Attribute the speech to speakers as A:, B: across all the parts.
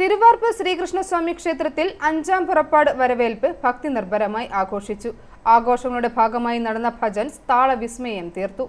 A: തിരുവാർപ്പ് ശ്രീകൃഷ്ണസ്വാമി ക്ഷേത്രത്തിൽ അഞ്ചാം പുറപ്പാട് വരവേൽപ്പ് ഭക്തി നിർഭരമായി ആഘോഷിച്ചു. ആഘോഷങ്ങളുടെ ഭാഗമായി നടന്ന ഭജൻസ് താളവിസ്മയം തീർത്തു.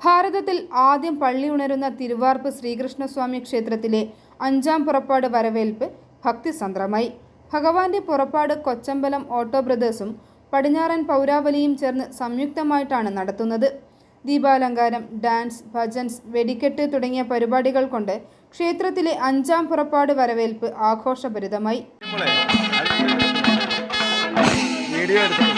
A: ഭാരതത്തിൽ ആദ്യം പള്ളി ഉണരുന്ന തിരുവാർപ്പ് ശ്രീകൃഷ്ണസ്വാമി ക്ഷേത്രത്തിലെ അഞ്ചാം പുറപ്പാട് വരവേൽപ്പ് ഭക്തിസന്ദ്രമായി ഭഗവാന്റെ പുറപ്പാട് കൊച്ചമ്പലം ഓട്ടോ ബ്രദേഴ്സും പടിഞ്ഞാറൻ പൗരാവലിയും ചേർന്ന് സംയുക്തമായിട്ടാണ് നടത്തുന്നത്. ദീപാലങ്കാരം ഡാൻസ് ഭജൻസ് വെടിക്കെട്ട് തുടങ്ങിയ പരിപാടികൾ കൊണ്ട് ക്ഷേത്രത്തിലെ അഞ്ചാം പുറപ്പാട് വരവേൽപ്പ് ആഘോഷഭരിതമായി.
B: Video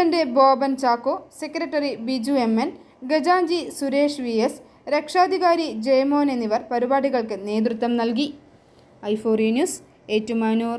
A: president Boban Chacko secretary Biju M N ഗജാഞ്ചി Suresh V S രക്ഷാധികാരി ജയമോൻ എന്നിവർ പരിപാടികൾക്ക് നേതൃത്വം നൽകി. ഐഫോറി ന്യൂസ് ഏറ്റുമാനൂർ.